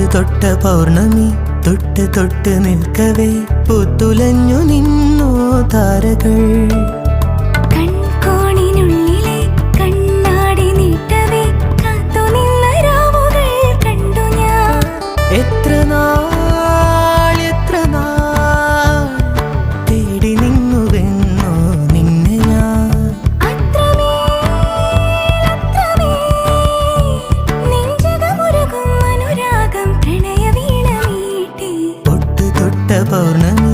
തൊട്ട് തൊട്ട പൗർണമി തൊട്ട് തൊട്ട് നിൽക്കവേ പുത്തുലഞ്ഞു നിന്നു താരകൾ. എത്ര നാൾ பட்ட பௌர்ணமி